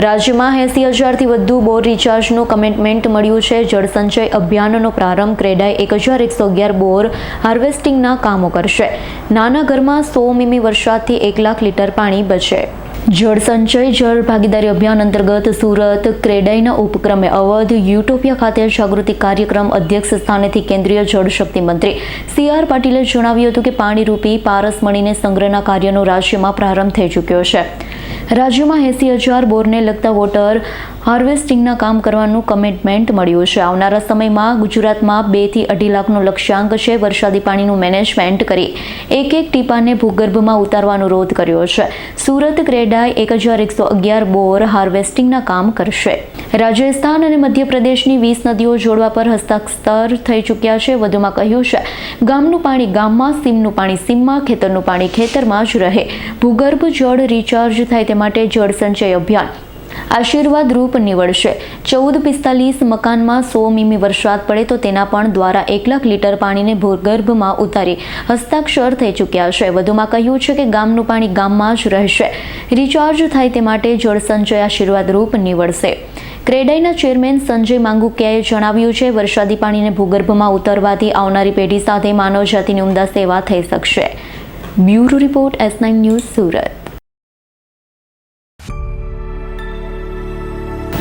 રાજ્યમાં એસી હજારથી વધુ બોર રિચાર્જનું કમિટમેન્ટ મળ્યું છે. જળસંચય અભિયાનનો પ્રારંભ ક્રેડાએ એક હજાર એકસો અગિયાર બોર હાર્વેસ્ટિંગના કામો કરશે. નાના ઘરમાં સો મીમી વરસાદથી એક લાખ લીટર પાણી બચે. જળસંચય જળ ભાગીદારી અભિયાન અંતર્ગત સુરત ક્રેડાઈના ઉપક્રમે અવધ યુટોપિયા ખાતે જાગૃતિ કાર્યક્રમ અધ્યક્ષ સ્થાનેથી કેન્દ્રીય જળશક્તિ મંત્રી સી આર પાટીલે જણાવ્યું હતું કે પાણીરૂપી પારસમણીને સંગ્રહના કાર્યનો રાજ્યમાં પ્રારંભ થઈ ચૂક્યો છે. રાજ્યમાં એસી હજાર બોરને લગતા વોટર હાર્વેસ્ટિંગના કામ કરવાનું કમિટમેન્ટ મળ્યું છે. આવનારા સમયમાં ગુજરાતમાં બેથી અઢી લાખનો લક્ષ્યાંક છે. વરસાદી પાણીનું મેનેજમેન્ટ કરી એક એક ટીપાને ભૂગર્ભમાં ઉતારવાનો રોધ કર્યો છે. સુરત ક્રેડાઈ એક હજાર એકસો અગિયાર બોર હાર્વેસ્ટિંગના કામ કરશે. રાજસ્થાન અને મધ્યપ્રદેશની વીસ નદીઓ જોડવા પર હસ્તાક્ષર થઈ ચૂક્યા છે. વધુમાં કહ્યું છે, ગામનું પાણી ગામમાં, સીમનું પાણી સીમમાં, ખેતરનું પાણી ખેતરમાં જ રહે. ભૂગર્ભ જળ રિચાર્જ થાય તે માટે જળ સંચય અભિયાન. આશીર્વાદ રૂપ નીવડશે. ચૌદ પિસ્તાલીસ મકાનમાં સો મીમી વરસાદ પડે તો તેના પણ દ્વારા એક લાખ લીટર પાણીને ભૂગર્ભમાં ઉતારી હસ્તાક્ષર થઈ ચૂક્યા છે. વધુમાં કહ્યું છે કે ગામનું પાણી ગામમાં જ રહેશે. રિચાર્જ થાય તે માટે જળસંચય આશીર્વાદ રૂપ નીવડશે. ક્રેડાઈના ચેરમેન સંજય માંગુકિયાએ જણાવ્યું છે, વરસાદી પાણીને ભૂગર્ભમાં ઉતરવાથી આવનારી પેઢી સાથે માનવજાતિની ઉમદા સેવા થઈ શકશે. Bureau report S nine news Surat.